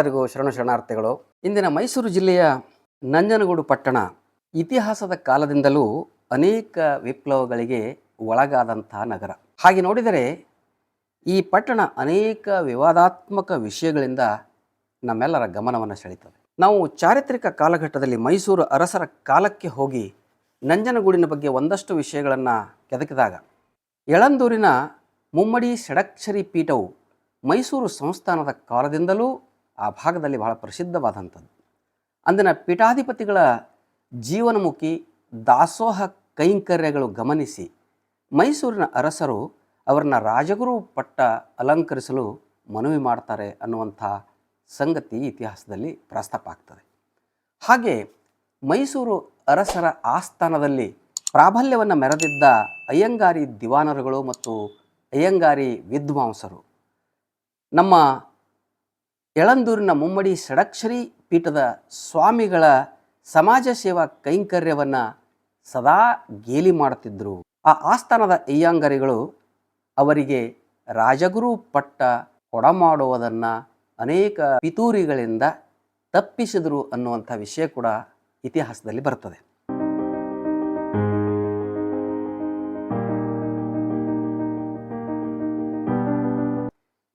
ಎಲ್ಲರಿಗೂ ಶರಣ ಶರಣಾರ್ಥಿಗಳು. ಇಂದಿನ ಮೈಸೂರು ಜಿಲ್ಲೆಯ ನಂಜನಗೂಡು ಪಟ್ಟಣ ಇತಿಹಾಸದ ಕಾಲದಿಂದಲೂ ಅನೇಕ ವಿಪ್ಲವಗಳಿಗೆ ಒಳಗಾದಂತಹ ನಗರ. ಹಾಗೆ ನೋಡಿದರೆ ಈ ಪಟ್ಟಣ ಅನೇಕ ವಿವಾದಾತ್ಮಕ ವಿಷಯಗಳಿಂದ ನಮ್ಮೆಲ್ಲರ ಗಮನವನ್ನು ಸೆಳೀತದೆ ನಾವು ಚಾರಿತ್ರಿಕ ಕಾಲಘಟ್ಟದಲ್ಲಿ ಮೈಸೂರು ಅರಸರ ಕಾಲಕ್ಕೆ ಹೋಗಿ ನಂಜನಗೂಡಿನ ಬಗ್ಗೆ ಒಂದಷ್ಟು ವಿಷಯಗಳನ್ನು ಕೆದಕಿದಾಗ ಎಳಂದೂರಿನ ಮುಮ್ಮಡಿ ಷಡಕ್ಷರಿ ಪೀಠವು ಮೈಸೂರು ಸಂಸ್ಥಾನದ ಕಾಲದಿಂದಲೂ ಆ ಭಾಗದಲ್ಲಿ ಬಹಳ ಪ್ರಸಿದ್ಧವಾದಂಥದ್ದು. ಅಂದಿನ ಪೀಠಾಧಿಪತಿಗಳ ಜೀವನಮುಖಿ ದಾಸೋಹ ಕೈಂಕರ್ಯಗಳು ಗಮನಿಸಿ ಮೈಸೂರಿನ ಅರಸರು ಅವರನ್ನ ರಾಜಗುರು ಪಟ್ಟ ಅಲಂಕರಿಸಲು ಮನವಿ ಮಾಡ್ತಾರೆ ಅನ್ನುವಂಥ ಸಂಗತಿ ಇತಿಹಾಸದಲ್ಲಿ ಪ್ರಸ್ತಾಪ ಆಗ್ತದೆ. ಹಾಗೆ ಮೈಸೂರು ಅರಸರ ಆಸ್ಥಾನದಲ್ಲಿ ಪ್ರಾಬಲ್ಯವನ್ನು ಮೆರೆದಿದ್ದ ಅಯ್ಯಂಗಾರಿ ದಿವಾನರುಗಳು ಮತ್ತು ಅಯ್ಯಂಗಾರಿ ವಿದ್ವಾಂಸರು ನಮ್ಮ ಯಳಂದೂರಿನ ಮುಮ್ಮಡಿ ಷಡಕ್ಷರಿ ಪೀಠದ ಸ್ವಾಮಿಗಳ ಸಮಾಜ ಸೇವಾ ಕೈಂಕರ್ಯವನ್ನು ಸದಾ ಗೇಲಿ ಮಾಡುತ್ತಿದ್ದರು ಆ ಆಸ್ಥಾನದ ಅಯ್ಯಂಗಾರಿಗಳು ಅವರಿಗೆ ರಾಜಗುರು ಪಟ್ಟ ಕೊಡಮಾಡುವುದನ್ನು ಅನೇಕ ಪಿತೂರಿಗಳಿಂದ ತಪ್ಪಿಸಿದರು ಅನ್ನುವಂಥ ವಿಷಯ ಕೂಡ ಇತಿಹಾಸದಲ್ಲಿ ಬರ್ತದೆ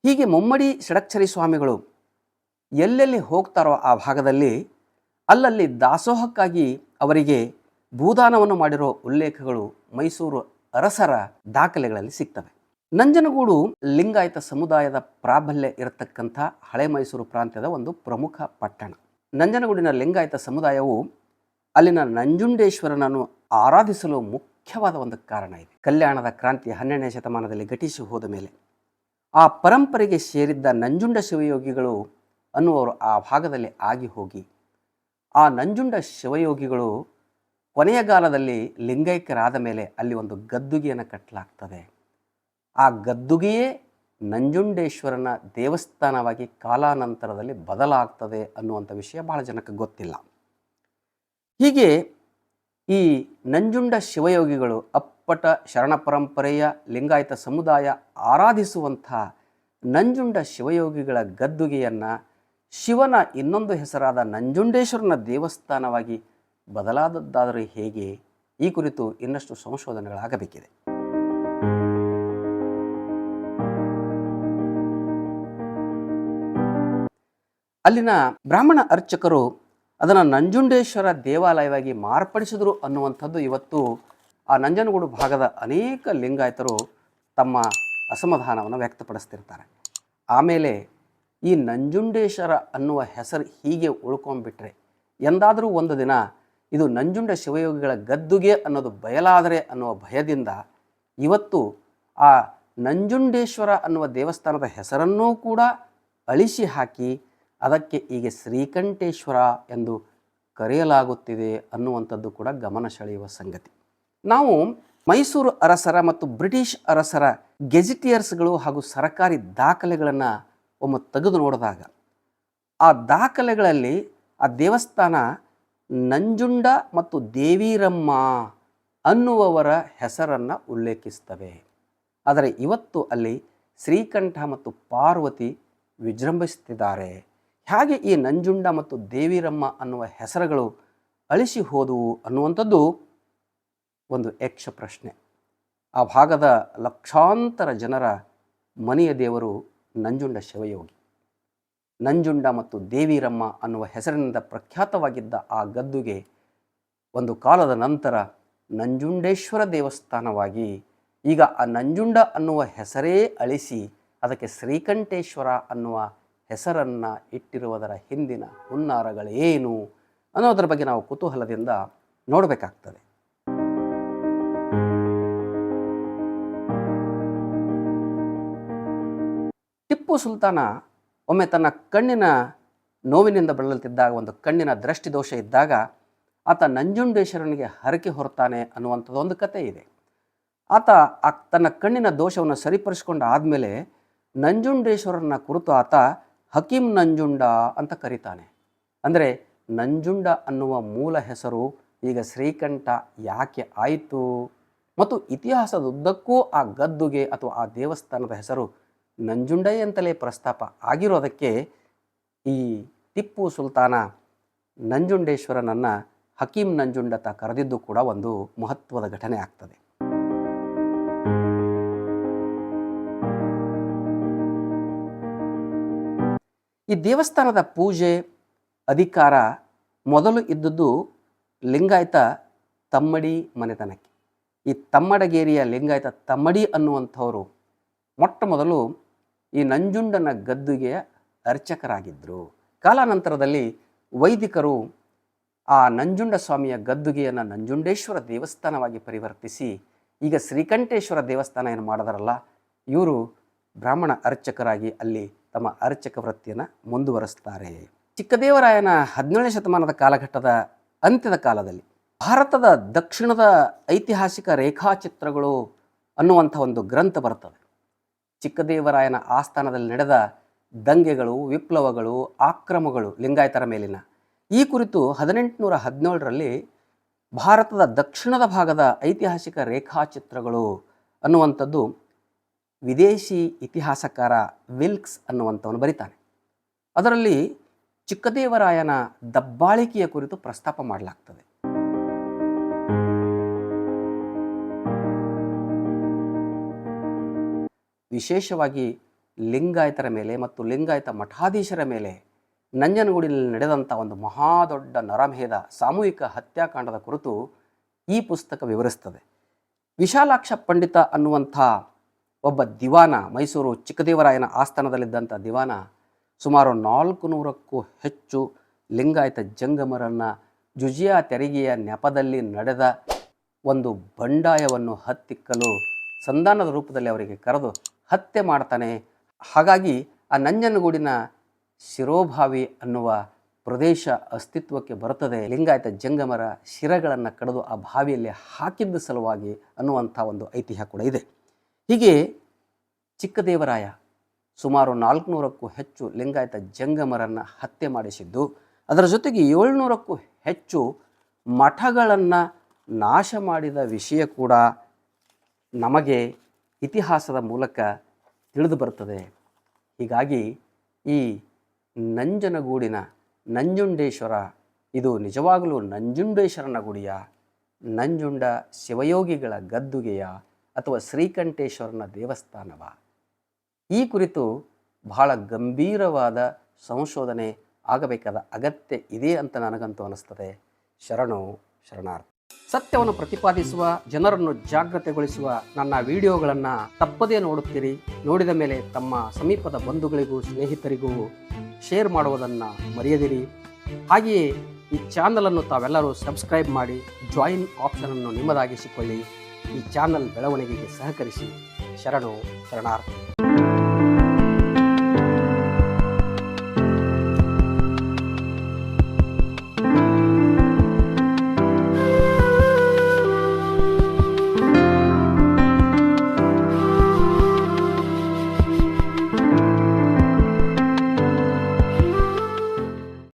ಹೀಗೆ ಮುಮ್ಮಡಿ ಷಡಕ್ಷರಿ ಸ್ವಾಮಿಗಳು ಎಲ್ಲೆಲ್ಲಿ ಹೋಗ್ತಾರೋ ಆ ಭಾಗದಲ್ಲಿ ಅಲ್ಲಲ್ಲಿ ದಾಸೋಹಕ್ಕಾಗಿ ಅವರಿಗೆ ಭೂದಾನವನ್ನು ಮಾಡಿರೋ ಉಲ್ಲೇಖಗಳು ಮೈಸೂರು ಅರಸರ ದಾಖಲೆಗಳಲ್ಲಿ ಸಿಗ್ತವೆ. ನಂಜನಗೂಡು ಲಿಂಗಾಯತ ಸಮುದಾಯದ ಪ್ರಾಬಲ್ಯ ಇರತಕ್ಕಂಥ ಹಳೆ ಮೈಸೂರು ಪ್ರಾಂತ್ಯದ ಒಂದು ಪ್ರಮುಖ ಪಟ್ಟಣ. ನಂಜನಗೂಡಿನ ಲಿಂಗಾಯತ ಸಮುದಾಯವು ಅಲ್ಲಿನ ನಂಜುಂಡೇಶ್ವರನನ್ನು ಆರಾಧಿಸಲು ಮುಖ್ಯವಾದ ಒಂದು ಕಾರಣ ಇದೆ. ಕಲ್ಯಾಣದ ಕ್ರಾಂತಿ ಹನ್ನೆರಡನೇ ಶತಮಾನದಲ್ಲಿ ಘಟಿಸಿ ಹೋದ ಮೇಲೆ ಆ ಪರಂಪರೆಗೆ ಸೇರಿದ್ದ ನಂಜುಂಡ ಶಿವಯೋಗಿಗಳು ಅನ್ನುವರು ಆ ಭಾಗದಲ್ಲಿ ಆಗಿ ಹೋಗಿ. ಆ ನಂಜುಂಡ ಶಿವಯೋಗಿಗಳು ಕೊನೆಯ ಕಾಲದಲ್ಲಿ ಲಿಂಗೈಕ್ಯರಾದ ಮೇಲೆ ಅಲ್ಲಿ ಒಂದು ಗದ್ದುಗೆಯನ್ನು ಕಟ್ಟಲಾಗ್ತದೆ ಆ ಗದ್ದುಗೆಯೇ ನಂಜುಂಡೇಶ್ವರನ ದೇವಸ್ಥಾನವಾಗಿ ಕಾಲಾನಂತರದಲ್ಲಿ ಬದಲಾಗ್ತದೆ ಅನ್ನುವಂಥ ವಿಷಯ ಭಾಳ ಜನಕ್ಕೆ ಗೊತ್ತಿಲ್ಲ. ಹೀಗೆ ಈ ನಂಜುಂಡ ಶಿವಯೋಗಿಗಳು ಅಪ್ಪಟ ಶರಣ ಪರಂಪರೆಯ ಲಿಂಗಾಯತ ಸಮುದಾಯ ಆರಾಧಿಸುವಂಥ ನಂಜುಂಡ ಶಿವಯೋಗಿಗಳ ಗದ್ದುಗೆಯನ್ನು ಶಿವನ ಇನ್ನೊಂದು ಹೆಸರಾದ ನಂಜುಂಡೇಶ್ವರನ ದೇವಸ್ಥಾನವಾಗಿ ಬದಲಾದದ್ದಾದರೆ ಹೇಗೆ? ಈ ಕುರಿತು ಇನ್ನಷ್ಟು ಸಂಶೋಧನೆಗಳಾಗಬೇಕಿದೆ. ಅಲ್ಲಿನ ಬ್ರಾಹ್ಮಣ ಅರ್ಚಕರು ಅದನ್ನು ನಂಜುಂಡೇಶ್ವರ ದೇವಾಲಯವಾಗಿ ಮಾರ್ಪಡಿಸಿದರು ಅನ್ನುವಂಥದ್ದು ಇವತ್ತು ಆ ನಂಜನಗೂಡು ಭಾಗದ ಅನೇಕ ಲಿಂಗಾಯತರು ತಮ್ಮ ಅಸಮಾಧಾನವನ್ನು ವ್ಯಕ್ತಪಡಿಸ್ತಿರ್ತಾರೆ. ಆಮೇಲೆ ಈ ನಂಜುಂಡೇಶ್ವರ ಅನ್ನುವ ಹೆಸರು ಹೀಗೆ ಉಳ್ಕೊಂಡ್ಬಿಟ್ರೆ ಎಂದಾದರೂ ಒಂದು ದಿನ ಇದು ನಂಜುಂಡ ಶಿವಯೋಗಿಗಳ ಗದ್ದುಗೆ ಅನ್ನೋದು ಬಯಲಾದರೆ ಅನ್ನುವ ಭಯದಿಂದ ಇವತ್ತು ಆ ನಂಜುಂಡೇಶ್ವರ ಅನ್ನುವ ದೇವಸ್ಥಾನದ ಹೆಸರನ್ನೂ ಕೂಡ ಅಳಿಸಿ ಹಾಕಿ ಅದಕ್ಕೆ ಈಗ ಶ್ರೀಕಂಠೇಶ್ವರ ಎಂದು ಕರೆಯಲಾಗುತ್ತಿದೆ ಅನ್ನುವಂಥದ್ದು ಕೂಡ ಗಮನ ಸೆಳೆಯುವ ಸಂಗತಿ. ನಾವು ಮೈಸೂರು ಅರಸರ ಮತ್ತು ಬ್ರಿಟಿಷ್ ಅರಸರ ಗೆಜಿಟಿಯರ್ಸ್ಗಳು ಹಾಗೂ ಸರ್ಕಾರಿ ದಾಖಲೆಗಳನ್ನು ಒಮ್ಮೆ ತೆಗೆದು ನೋಡಿದಾಗ ಆ ದಾಖಲೆಗಳಲ್ಲಿ ಆ ದೇವಸ್ಥಾನ ನಂಜುಂಡ ಮತ್ತು ದೇವಿರಮ್ಮ ಅನ್ನುವವರ ಹೆಸರನ್ನು ಉಲ್ಲೇಖಿಸ್ತವೆ ಆದರೆ ಇವತ್ತು ಅಲ್ಲಿ ಶ್ರೀಕಂಠ ಮತ್ತು ಪಾರ್ವತಿ ವಿಜೃಂಭಿಸುತ್ತಿದ್ದಾರೆ. ಹೇಗೆ ಈ ನಂಜುಂಡ ಮತ್ತು ದೇವಿರಮ್ಮ ಅನ್ನುವ ಹೆಸರುಗಳು ಅಳಿಸಿ ಹೋದವು ಅನ್ನುವಂಥದ್ದು ಒಂದು ಯಕ್ಷ ಪ್ರಶ್ನೆ ಆ ಭಾಗದ ಲಕ್ಷಾಂತರ ಜನರ ಮನೆಯ ದೇವರು ನಂಜುಂಡ ಶಿವಯೋಗಿ. ನಂಜುಂಡ ಮತ್ತು ದೇವಿರಮ್ಮ ಅನ್ನುವ ಹೆಸರಿನಿಂದ ಪ್ರಖ್ಯಾತವಾಗಿದ್ದ ಆ ಗದ್ದುಗೆ ಒಂದು ಕಾಲದ ನಂತರ ನಂಜುಂಡೇಶ್ವರ ದೇವಸ್ಥಾನವಾಗಿ ಈಗ ಆ ನಂಜುಂಡ ಅನ್ನುವ ಹೆಸರೇ ಅಳಿಸಿ ಅದಕ್ಕೆ ಶ್ರೀಕಂಠೇಶ್ವರ ಅನ್ನುವ ಹೆಸರನ್ನು ಇಟ್ಟಿರುವುದರ ಹಿಂದಿನ ಹುನ್ನಾರಗಳೇನು ಅನ್ನೋದರ ಬಗ್ಗೆ ನಾವು ಕುತೂಹಲದಿಂದ ನೋಡಬೇಕಾಗ್ತದೆ. ಸುಲ್ತಾನ ಒಮ್ಮೆ ತನ್ನ ಕಣ್ಣಿನ ನೋವಿನಿಂದ ಬಳಲುತ್ತಿದ್ದಾಗ, ಒಂದು ಕಣ್ಣಿನ ದೃಷ್ಟಿದೋಷ ಇದ್ದಾಗ, ಆತ ನಂಜುಂಡೇಶ್ವರನಿಗೆ ಹರಕೆ ಹೊರತಾನೆ ಅನ್ನುವಂಥದ್ದು ಒಂದು ಕತೆ ಇದೆ. ಆತ ಆ ತನ್ನ ಕಣ್ಣಿನ ದೋಷವನ್ನು ಸರಿಪಡಿಸ್ಕೊಂಡು ಆದಮೇಲೆ ನಂಜುಂಡೇಶ್ವರನ ಕುರಿತು ಆತ ಹಕೀಂ ನಂಜುಂಡ ಅಂತ ಕರೀತಾನೆ. ಅಂದರೆ ನಂಜುಂಡ ಅನ್ನುವ ಮೂಲ ಹೆಸರು ಈಗ ಶ್ರೀಕಂಠ ಯಾಕೆ ಆಯಿತು? ಮತ್ತು ಇತಿಹಾಸದುದ್ದಕ್ಕೂ ಆ ಗದ್ದುಗೆ ಅಥವಾ ಆ ದೇವಸ್ಥಾನದ ಹೆಸರು ನಂಜುಂಡೈ ಅಂತಲೇ ಪ್ರಸ್ತಾಪ ಆಗಿರೋದಕ್ಕೆ ಈ ಟಿಪ್ಪು ಸುಲ್ತಾನ ನಂಜುಂಡೇಶ್ವರನನ್ನು ಹಕೀಂ ನಂಜುಂಡತ ಕರೆದಿದ್ದು ಕೂಡ ಒಂದು ಮಹತ್ವದ ಘಟನೆ ಆಗ್ತದೆ. ಈ ದೇವಸ್ಥಾನದ ಪೂಜೆ, ಅಧಿಕಾರ ಮೊದಲು ಇದ್ದದ್ದು ಲಿಂಗಾಯತ ತಮ್ಮಡಿ ಮನೆತನಕ್ಕೆ. ಈ ತಮ್ಮಡಗೇರಿಯ ಲಿಂಗಾಯತ ತಮ್ಮಡಿ ಅನ್ನುವಂಥವರು ಮೊಟ್ಟ ಮೊದಲು ಈ ನಂಜುಂಡನ ಗದ್ದುಗೆಯ ಅರ್ಚಕರಾಗಿದ್ದರು ಕಾಲಾನಂತರದಲ್ಲಿ ವೈದಿಕರು ಆ ನಂಜುಂಡ ಸ್ವಾಮಿಯ ಗದ್ದುಗೆಯನ್ನು ನಂಜುಂಡೇಶ್ವರ ದೇವಸ್ಥಾನವಾಗಿ ಪರಿವರ್ತಿಸಿ, ಈಗ ಶ್ರೀಕಂಠೇಶ್ವರ ದೇವಸ್ಥಾನ ಏನು ಮಾಡಿದಾರಲ್ಲ, ಇವರು ಬ್ರಾಹ್ಮಣ ಅರ್ಚಕರಾಗಿ ಅಲ್ಲಿ ತಮ್ಮ ಅರ್ಚಕ ವೃತ್ತಿಯನ್ನು ಮುಂದುವರಿಸ್ತಾರೆ. ಚಿಕ್ಕದೇವರಾಯನ ಹದಿನೇಳನೇ ಶತಮಾನದ ಕಾಲಘಟ್ಟದ ಅಂತ್ಯದ ಕಾಲದಲ್ಲಿ ಭಾರತದ ದಕ್ಷಿಣದ ಐತಿಹಾಸಿಕ ರೇಖಾಚಿತ್ರಗಳು ಅನ್ನುವಂಥ ಒಂದು ಗ್ರಂಥ ಬರ್ತದೆ. ಚಿಕ್ಕದೇವರಾಯನ ಆಸ್ಥಾನದಲ್ಲಿ ನಡೆದ ದಂಗೆಗಳು, ವಿಪ್ಲವಗಳು, ಆಕ್ರಮಗಳು ಲಿಂಗಾಯತರ ಮೇಲಿನ. ಈ ಕುರಿತು ಹದಿನೆಂಟುನೂರ ಹದಿನೇಳರಲ್ಲಿ ಭಾರತದ ದಕ್ಷಿಣದ ಭಾಗದ ಐತಿಹಾಸಿಕ ರೇಖಾಚಿತ್ರಗಳು ಅನ್ನುವಂಥದ್ದು ವಿದೇಶಿ ಇತಿಹಾಸಕಾರ ವಿಲ್ಕ್ಸ್ ಅನ್ನುವಂಥವನು ಬರೀತಾನೆ. ಅದರಲ್ಲಿ ಚಿಕ್ಕದೇವರಾಯನ ದಬ್ಬಾಳಿಕೆಯ ಕುರಿತು ಪ್ರಸ್ತಾಪ ಮಾಡಲಾಗ್ತದೆ. ವಿಶೇಷವಾಗಿ ಲಿಂಗಾಯತರ ಮೇಲೆ ಮತ್ತು ಲಿಂಗಾಯತ ಮಠಾಧೀಶರ ಮೇಲೆ ನಂಜನಗೂಡಿನಲ್ಲಿ ನಡೆದಂಥ ಒಂದು ಮಹಾದೊಡ್ಡ ನರಮೇಧ ಸಾಮೂಹಿಕ ಹತ್ಯಾಕಾಂಡದ ಕುರಿತು ಈ ಪುಸ್ತಕ ವಿವರಿಸ್ತದೆ. ವಿಶಾಲಾಕ್ಷ ಪಂಡಿತ ಅನ್ನುವಂಥ ಒಬ್ಬ ದಿವಾನ, ಮೈಸೂರು ಚಿಕ್ಕದೇವರಾಯನ ಆಸ್ಥಾನದಲ್ಲಿದ್ದಂಥ ದಿವಾನ ಸುಮಾರು ನಾಲ್ಕು ನೂರಕ್ಕೂ ಹೆಚ್ಚು ಲಿಂಗಾಯತ ಜಂಗಮರನ್ನು ಜುಜಿಯಾ ತೆರಿಗೆಯ ನೆಪದಲ್ಲಿ ನಡೆದ ಒಂದು ಬಂಡಾಯವನ್ನು ಹತ್ತಿಕ್ಕಲು ಸಂಧಾನದ ರೂಪದಲ್ಲಿ ಅವರಿಗೆ ಕರೆದು ಹತ್ಯೆ ಮಾಡ್ತಾನೆ. ಹಾಗಾಗಿ ಆ ನಂಜನಗೂಡಿನ ಶಿರೋಭಾವಿ ಅನ್ನುವ ಪ್ರದೇಶ ಅಸ್ತಿತ್ವಕ್ಕೆ ಬರುತ್ತದೆ. ಲಿಂಗಾಯತ ಜಂಗಮರ ಶಿರಗಳನ್ನು ಕಡಿದು ಆ ಬಾವಿಯಲ್ಲಿ ಹಾಕಿದ್ದ ಸಲುವಾಗಿ ಅನ್ನುವಂಥ ಒಂದು ಐತಿಹ್ಯ ಕೂಡ ಇದೆ. ಹೀಗೆ ಚಿಕ್ಕದೇವರಾಯ ಸುಮಾರು ನಾಲ್ಕುನೂರಕ್ಕೂ ಹೆಚ್ಚು ಲಿಂಗಾಯತ ಜಂಗಮರನ್ನು ಹತ್ಯೆ ಮಾಡಿಸಿದ್ದು, ಅದರ ಜೊತೆಗೆ ಏಳ್ನೂರಕ್ಕೂ ಹೆಚ್ಚು ಮಠಗಳನ್ನು ನಾಶ ಮಾಡಿದ ವಿಷಯ ಕೂಡ ನಮಗೆ ಇತಿಹಾಸದ ಮೂಲಕ ತಿಳಿದು ಬರ್ತದೆ ಹೀಗಾಗಿ ಈ ನಂಜನಗೂಡಿನ ನಂಜುಂಡೇಶ್ವರ, ಇದು ನಿಜವಾಗಲೂ ನಂಜುಂಡೇಶ್ವರನ ಗುಡಿಯ, ನಂಜುಂಡ ಶಿವಯೋಗಿಗಳ ಗದ್ದುಗೆಯ ಅಥವಾ ಶ್ರೀಕಂಠೇಶ್ವರನ ದೇವಸ್ಥಾನವ. ಈ ಕುರಿತು ಬಹಳ ಗಂಭೀರವಾದ ಸಂಶೋಧನೆ ಆಗಬೇಕಾದ ಅಗತ್ಯ ಇದೆ ಅಂತ ನನಗಂತೂ ಅನಿಸ್ತದೆ. ಶರಣು ಶರಣಾರ್ಥಿ. ಸತ್ಯವನ್ನು ಪ್ರತಿಪಾದಿಸುವ, ಜನರನ್ನು ಜಾಗೃತೆಗೊಳಿಸುವ ನನ್ನ ವಿಡಿಯೋಗಳನ್ನು ತಪ್ಪದೇ ನೋಡುತ್ತೀರಿ. ನೋಡಿದ ಮೇಲೆ ತಮ್ಮ ಸಮೀಪದ ಬಂಧುಗಳಿಗೂ, ಸ್ನೇಹಿತರಿಗೂ ಶೇರ್ ಮಾಡುವುದನ್ನು ಮರೆಯದಿರಿ. ಹಾಗೆಯೇ ಈ ಚಾನಲನ್ನು ತಾವೆಲ್ಲರೂ ಸಬ್ಸ್ಕ್ರೈಬ್ ಮಾಡಿ, ಜಾಯಿನ್ ಆಪ್ಷನನ್ನು ನಿಮ್ಮದಾಗಿಸಿಕೊಳ್ಳಿ. ಈ ಚಾನಲ್ ಬೆಳವಣಿಗೆಗೆ ಸಹಕರಿಸಿ. ಶರಣು ಶರಣಾರ್ಥಿ.